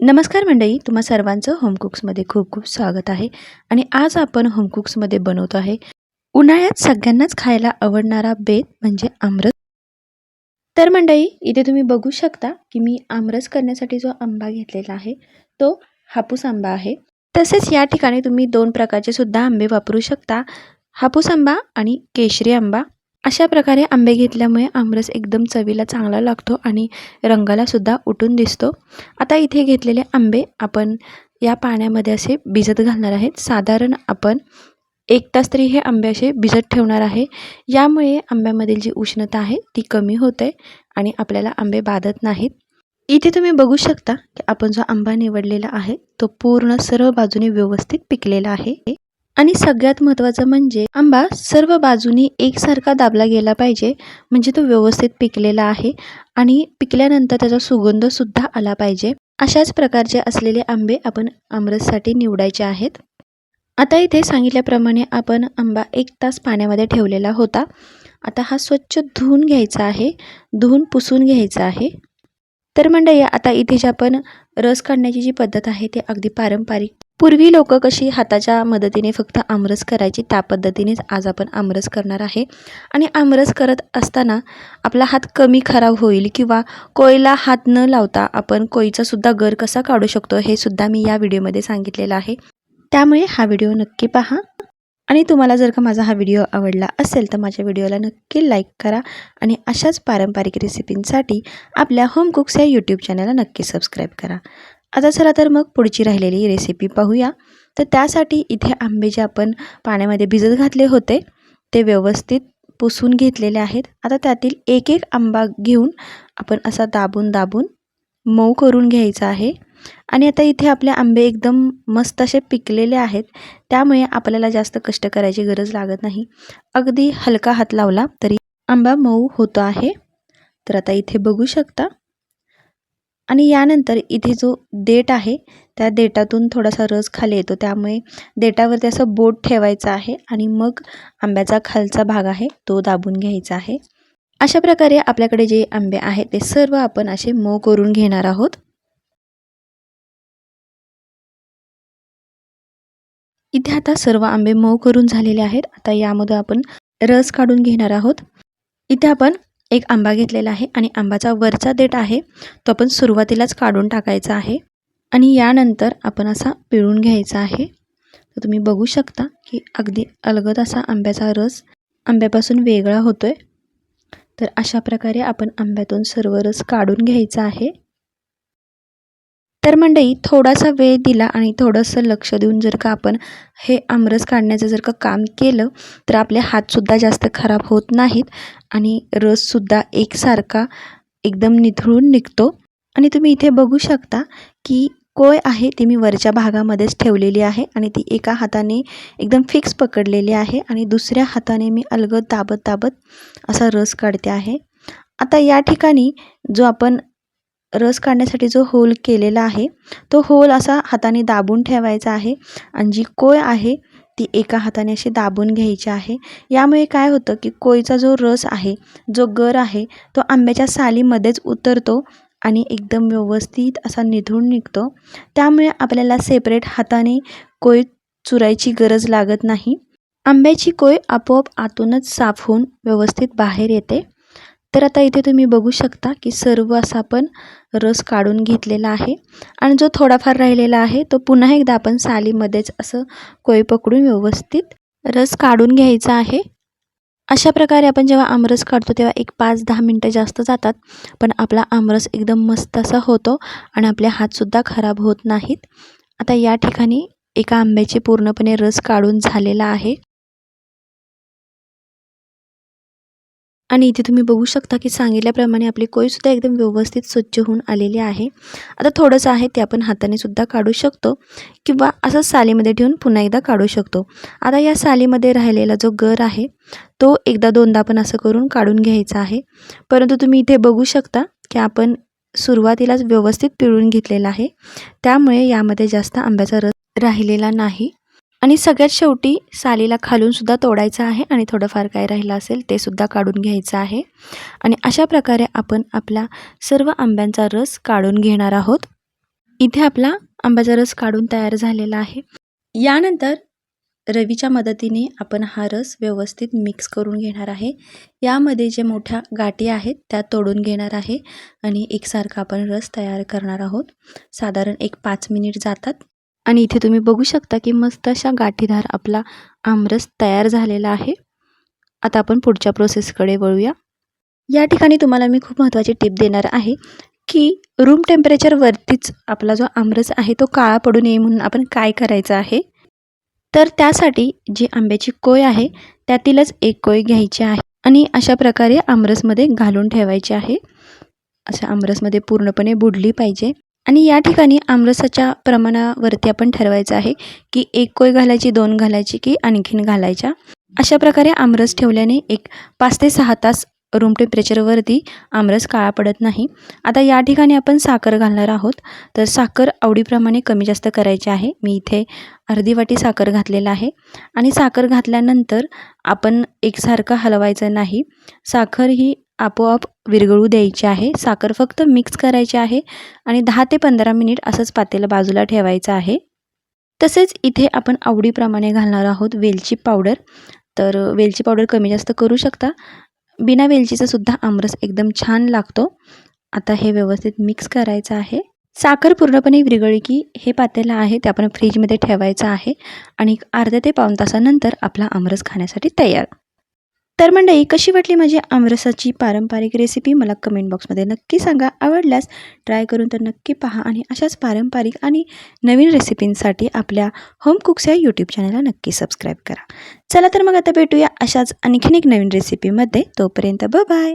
नमस्कार मंडळी तुम्हा सर्वांचं होमकुक्समध्ये खूप खूप स्वागत आहे. आणि आज आपण होमकुक्समध्ये बनवतो आहे उन्हाळ्यात सगळ्यांनाच खायला आवडणारा बेत म्हणजे आमरस. तर मंडळी इथे तुम्ही बघू शकता की मी आमरस करण्यासाठी जो आंबा घेतलेला आहे तो हापूस आंबा आहे. तसेच या ठिकाणी तुम्ही दोन प्रकारचे सुद्धा आंबे वापरू शकता. हापूस आंबा आणि केशरी आंबा. अशा प्रकारे आंबे घेतल्यामुळे आमरस एकदम चवीला चांगला लागतो आणि रंगालासुद्धा उठून दिसतो. आता इथे घेतलेले आंबे आपण या पाण्यामध्ये असे भिजत घालणार आहेत. साधारण आपण एक तास तरी हे आंबे असे भिजत ठेवणार आहे. यामुळे आंब्यामधील जी उष्णता आहे ती कमी होते आणि आपल्याला आंबे बाधत नाहीत. इथे तुम्ही बघू शकता की आपण जो आंबा निवडलेला आहे तो पूर्ण सर्व बाजूने व्यवस्थित पिकलेला आहे. आणि सगळ्यात महत्त्वाचं म्हणजे आंबा सर्व बाजूनी एकसारखा दाबला गेला पाहिजे म्हणजे तो व्यवस्थित पिकलेला आहे आणि पिकल्यानंतर त्याचा सुगंधसुद्धा आला पाहिजे. अशाच प्रकारचे असलेले आंबे आपण आमरससाठी निवडायचे आहेत. आता इथे सांगितल्याप्रमाणे आपण आंबा एक तास पाण्यामध्ये ठेवलेला होता. आता हा स्वच्छ धुवून घ्यायचा आहे धुवून पुसून घ्यायचा आहे. तर मंडळी आता इथे जे आपण रस काढण्याची जी पद्धत आहे ती अगदी पारंपरिक पूर्वी लोक कशी हाताच्या मदतीने फक्त आमरस करायची त्या पद्धतीनेच आज आपण आमरस करणार आहे. आणि आमरस करत असताना आपला हात कमी खराब होईल किंवा कोयला हात न लावता आपण कोयीचासुद्धा गर कसा काढू शकतो हे सुद्धा मी या व्हिडिओमध्ये सांगितलेलं आहे. त्यामुळे हा व्हिडिओ नक्की पहा. आणि तुम्हाला जर का माझा हा व्हिडिओ आवडला असेल तर माझ्या व्हिडिओला नक्की लाईक करा आणि अशाच पारंपरिक रेसिपींसाठी आपल्या होम कुक्स या यूट्यूब चॅनलला नक्की सबस्क्राईब करा. आता चला तर मग पुढची राहिलेली रेसिपी पाहूया. तर त्यासाठी इथे आंबे जे आपण पाण्यामध्ये भिजत घातले होते ते व्यवस्थित पुसून घेतलेले आहेत. आता त्यातील एक एक आंबा घेऊन आपण असा दाबून दाबून मऊ करून घ्यायचा आहे. आणि आता इथे आपले आंबे एकदम मस्त असे पिकलेले आहेत. त्यामुळे आपल्याला जास्त कष्ट करायची गरज लागत नाही. अगदी हलका हात लावला तरी आंबा मऊ होतो आहे. तर आता इथे बघू शकता. आणि यानंतर इथे जो देठ आहे त्या देठातून थोडासा रस खाली येतो. त्यामुळे देठावरती असं बोट ठेवायचं आहे आणि मग आंब्याचा खालचा भाग आहे तो दाबून घ्यायचा आहे. अशा प्रकारे आपल्याकडे जे आंबे आहेत ते सर्व आपण असे मऊ करून घेणार आहोत. इथे आता सर्व आंबे मऊ करून झालेले आहेत. आता यामध्ये आपण रस काढून घेणार आहोत. इथे आपण एक आंबा घेतलेला आहे आणि आंबाचा वरचा देठ आहे तो आपण सुरुवातीलाच काढून टाकायचा आहे. आणि यानंतर आपण असा पिळून घ्यायचा आहे. तर तुम्ही बघू शकता की अगदी अलगद असा आंब्याचा रस आंब्यापासून वेगळा होतो आहे तर अशा प्रकारे आपण आंब्यातून सर्व रस काढून घ्यायचा आहे. तर मंडई थोडासा वेळ दिला आणि थोडंसं लक्ष देऊन जर का आपण हे आमरस काढण्याचं जर का काम केलं तर आपले हातसुद्धा जास्त खराब होत नाहीत आणि रससुद्धा एकसारखा एकदम निथळून निघतो. आणि तुम्ही इथे बघू शकता की कोय आहे ती मी वरच्या भागामध्येच ठेवलेली आहे आणि ती एका हाताने एकदम फिक्स पकडलेली आहे आणि दुसऱ्या हाताने मी अलगद दाबत दाबत असा रस काढते आहे. आता या ठिकाणी जो आपण रस काढण्यासाठी जो होल केलेला आहे तो होल असा हाताने दाबून ठेवायचा आहे. आणि जी कोय आहे ती एका हाताने अशी दाबून घ्यायची आहे. यामुळे काय होतं की कोयचा जो रस आहे जो गर आहे तो आंब्याच्या सालीमध्येच उतरतो आणि एकदम व्यवस्थित असा निधून निघतो. त्यामुळे आपल्याला सेपरेट हाताने कोय चुरायची गरज लागत नाही. आंब्याची कोय आपोआप आतूनच साफ होऊन व्यवस्थित बाहेर येते. तर आता इथे तुम्ही बघू शकता की सर्व असा आपण रस काढून घेतलेला आहे. आणि जो थोडाफार राहिलेला आहे तो पुन्हा एकदा आपण सालीमध्येच असं कोय पकडून व्यवस्थित रस काढून घ्यायचा आहे. अशा प्रकारे आपण जेव्हा आमरस काढतो तेव्हा एक पाच दहा मिनटं जास्त जातात. पण आपला आमरस एकदम मस्त असा होतो आणि आपले हातसुद्धा खराब होत नाहीत. आता या ठिकाणी एका आंब्याचे पूर्णपणे रस काढून झालेला आहे. आणि इथे तुम्ही बघू शकता की सांगितल्याप्रमाणे आपली कोईसुद्धा एकदम व्यवस्थित स्वच्छ होऊन आलेली आहे. आता थोडंसं आहे ते आपण हाताने सुद्धा काढू शकतो किंवा असं सालीमध्ये ठेवून पुन्हा एकदा काढू शकतो. आता या सालीमध्ये राहिलेला जो गर आहे तो एकदा दोनदा आपण असं करून काढून घ्यायचा आहे. परंतु तुम्ही इथे बघू शकता की आपण सुरुवातीलाच व्यवस्थित पिळून घेतलेला आहे. त्यामुळे यामध्ये जास्त आंब्याचा रस राहिलेला नाही. आणि सगळ्यात शेवटी सालीला खालूनसुद्धा तोडायचं आहे आणि थोडंफार काय राहिलं असेल ते सुद्धा काढून घ्यायचं आहे. आणि अशा प्रकारे आपण आपला सर्व आंब्यांचा रस काढून घेणार आहोत. इथे आपला आंब्याचा रस काढून तयार झालेला आहे. यानंतर रवीच्या मदतीने आपण हा रस व्यवस्थित मिक्स करून घेणार आहे. यामध्ये जे मोठ्या गाठी आहेत त्या तोडून घेणार आहे. आणि एकसारखा आपण रस तयार करणार आहोत. साधारण एक पाच मिनिट जातात. आणि इथे तुम्ही बघू शकता की मस्त अशा गाठीदार आपला आमरस तयार झालेला आहे. आता आपण पुढच्या प्रोसेसकडे वळूया. या ठिकाणी तुम्हाला मी खूप महत्त्वाची टिप देणार आहे की रूम टेम्परेचरवरतीच आपला जो आमरस आहे तो काळा पडू नये म्हणून आपण काय करायचं आहे? तर त्यासाठी जी आंब्याची कोय आहे त्यातीलच एक कोय घ्यायची आहे आणि अशा प्रकारे आमरसमध्ये घालून ठेवायची आहे. अशा आमरसमध्ये पूर्णपणे बुडली पाहिजे. आणि या ठिकाणी आमरसाच्या प्रमाणावरती आपण ठरवायचं आहे की एक कोय घालायची दोन घालायची की आणखीन घालायच्या. अशा प्रकारे आमरस ठेवल्याने एक पाच ते सहा तास रूम टेम्परेचरवरती आमरस काळा पडत नाही. आता या ठिकाणी आपण साखर घालणार आहोत. तर साखर आवडीप्रमाणे कमी जास्त करायची आहे. मी इथे अर्धी वाटी साखर घातलेला आहे. आणि साखर घातल्यानंतर आपण एकसारखं हलवायचं नाही. साखर ही आपोआप विरघळू द्यायची आहे. साखर फक्त मिक्स करायची आहे आणि दहा ते पंधरा मिनिट असंच पातेलं बाजूला ठेवायचं आहे. तसेच इथे आपण आवडीप्रमाणे घालणार आहोत वेलची पावडर तर वेलची पावडर कमी जास्त करू शकता. बिना वेलचीचा सुद्धा आमरस एकदम छान लागतो. आता हे व्यवस्थित मिक्स करायचं आहे. साखर पूर्णपणे विरगळी की हे पातेलं आहे ते आपण फ्रीजमध्ये ठेवायचं आहे आणि अर्ध्या ते पाऊन तासानंतर आपला आमरस खाण्यासाठी तयार. तर मंडळी कशी वाटली माझी आमरसाची पारंपरिक रेसिपी मला कमेंट बॉक्समध्ये नक्की सांगा. आवडल्यास ट्राय करून तर नक्की पहा आणि अशाच पारंपरिक आणि नवीन रेसिपींसाठी आपल्या होम कुक्स या यूट्यूब चॅनलला नक्की सबस्क्राईब करा. चला तर मग आता भेटूया अशाच आणखीन एक नवीन रेसिपीमध्ये तोपर्यंत ब बाय